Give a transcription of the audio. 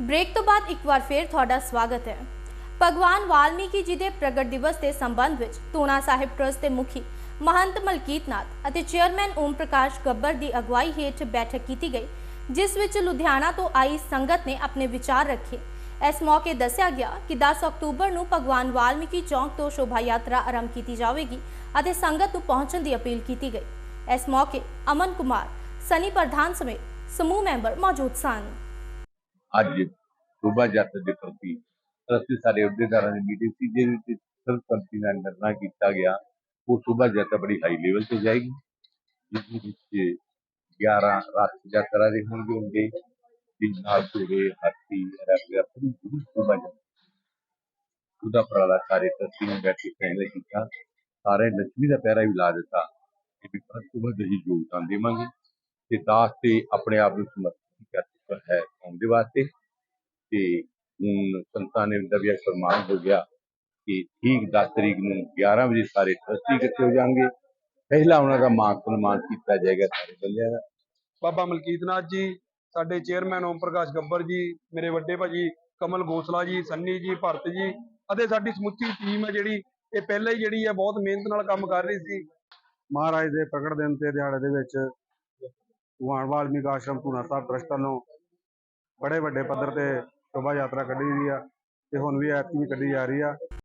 Break ਤੋਂ ਬਾਅਦ ਇੱਕ ਵਾਰ ਫੇਰ ਤੁਹਾਡਾ ਸਵਾਗਤ ਹੈ। ਭਗਵਾਨ ਵਾਲਮੀਕੀ ਜੀ ਦੇ ਪ੍ਰਗਟ ਦਿਵਸ ਦੇ ਸੰਬੰਧ ਵਿੱਚ ਤੂਣਾ ਸਾਹਿਬ ਟਰਸਟ ਦੇ ਮੁਖੀ ਮਹੰਤ ਮਲਕੀਤ ਨਾਥ ਅਤੇ ਚੇਅਰਮੈਨ ਓਮ ਪ੍ਰਕਾਸ਼ ਗੱਬਰ ਦੀ ਅਗਵਾਈ ਹੇਠ ਬੈਠਕ ਕੀਤੀ ਗਈ, ਜਿਸ ਵਿੱਚ ਲੁਧਿਆਣਾ ਤੋਂ ਆਈ ਸੰਗਤ ਨੇ ਆਪਣੇ ਵਿਚਾਰ ਰੱਖੇ। ਇਸ ਮੌਕੇ ਦੱਸਿਆ ਗਿਆ ਕਿ 10 ਅਕਤੂਬਰ ਨੂੰ ਭਗਵਾਨ ਵਾਲਮੀਕੀ ਚੌਂਕ ਤੋਂ ਸ਼ੋਭਾ ਯਾਤਰਾ ਆਰੰਭ ਕੀਤੀ ਜਾਵੇਗੀ ਅਤੇ ਸੰਗਤ ਨੂੰ ਪਹੁੰਚਣ ਦੀ ਅਪੀਲ ਕੀਤੀ ਗਈ। ਇਸ ਮੌਕੇ ਅਮਨ ਕੁਮਾਰ, ਸਨੀ ਪ੍ਰਧਾਨ ਸਮੇਤ ਸਮੂਹ ਮੈਂਬਰ ਮੌਜੂਦ ਸਨ। ਅੱਜ ਸ਼ੋਭਾ ਯਾਤਰਾ ਦੇ ਪ੍ਰਤੀ ਅਸੀਂ ਸਾਰੇ ਅਹੁਦੇਦਾਰਾਂ ਦੀ ਮੀਟਿੰਗ ਸੀ, ਜਿਹਦੇ ਵਿੱਚ ਸਰਬਸੰਮਤੀ ਨਾਲ ਨਿਰਣਾ ਕੀਤਾ ਗਿਆ, ਉਹ ਸ਼ੋਭਾ ਯਾਤਰਾ ਬੜੀ ਹਾਈ ਲੈਵਲ ਤੇ ਜਾਏਗੀ, ਜਿਸ ਵਿੱਚ 11 ਰਾਤ ਯਾਤਰਾ ਦੇ ਹੋਣਗੇ ਹੋਣਗੇ ਜਿਸ ਨਾਲ ਪੂਰੇ ਹਾਥੀ ਰੈਪਿਆ ਪੂਰੀ ਪੂਰੀ ਸ਼ੋਭਾ ਉਹਦਾ ਉਪਰਾਲਾ ਸਾਰੇ ਟਰਸਟੀ ਨੇ ਬੈਠ ਕੇ ਫੈਸਲਾ ਕੀਤਾ, ਸਾਰੇ ਲక్ష్ਮੀ ਦਾ ਪਹਿਰਾ ਵੀ ਲਾ ਦਿੱਤਾ, ਕਿ ਵੀ ਵੱਧ ਤੋਂ ਵੱਧ ਅਸੀਂ ਯੋਗਦਾਨ ਦੇਵਾਂਗੇ ਤੇ ਦਾਸ ਤੇ ਆਪਣੇ ਆਪ ਨੂੰ ਸਮਰਪਿਤ ਦੇ ਵਾਸਤੇ ਤੇ ਹੁਣ ਸੰਤਾਂ ਨੇ ਦਾ ਵੀ ਫਰਮਾਨ ਹੋ ਗਿਆ ਕਿ ਠੀਕ 10 ਤਰੀਕ ਨੂੰ 11 ਵਜੇ ਸਾਰੇ ਟਰਸਟੀ ਇਕੱਠੇ ਹੋ ਜਾਣਗੇ। ਪਹਿਲਾ ਉਹਨਾਂ ਦਾ ਮਾਨ ਸਨਮਾਨ ਕੀਤਾ ਜਾਏਗਾ ਸਾਰੇ ਬੰਦਿਆਂ ਦਾ। ਬਾਬਾ ਮਲਕੀਤ ਨਾਥ ਜੀ ਸਾਡੇ ਚੇਅਰਮੈਨ ਓਮ ਪ੍ਰਕਾਸ਼ ਗੱਬਰ ਜੀ ਮੇਰੇ ਵੱਡੇ ਭਾਜੀ ਕਮਲ ਗੋਸਲਾ ਜੀ ਸੰਨੀ ਜੀ ਭਰਤ ਜੀ ਅਤੇ ਸਾਡੀ ਸਮੁੱਚੀ ਟੀਮ ਹੈ ਜਿਹੜੀ ਇਹ ਪਹਿਲਾਂ ਹੀ ਜਿਹੜੀ ਹੈ ਬਹੁਤ ਮਿਹਨਤ ਨਾਲ ਕੰਮ ਕਰ ਰਹੀ ਸੀ। ਮਹਾਰਾਜ ਦੇ ਪ੍ਰਗਟ ਦਿਨ ਤੇ ਦਿਹਾੜੇ ਦੇ ਵਿੱਚ ਭਗਵਾਨ ਵਾਲਮੀਕ ਆਸ਼ਰਮ ਧੂਣਾ ਸਾਹਿਬ ਟਰਸਟ ਵੱਲੋਂ ਬੜੇ ਵੱਡੇ ਪੱਧਰ ਤੇ ਸ਼ੋਭਾ ਯਾਤਰਾ ਕੱਢੀ ਗਈ ਆ ਤੇ ਹੁਣ ਵੀ ਐਤਕੀ ਵੀ ਕੱਢੀ ਜਾ ਰਹੀ ਆ।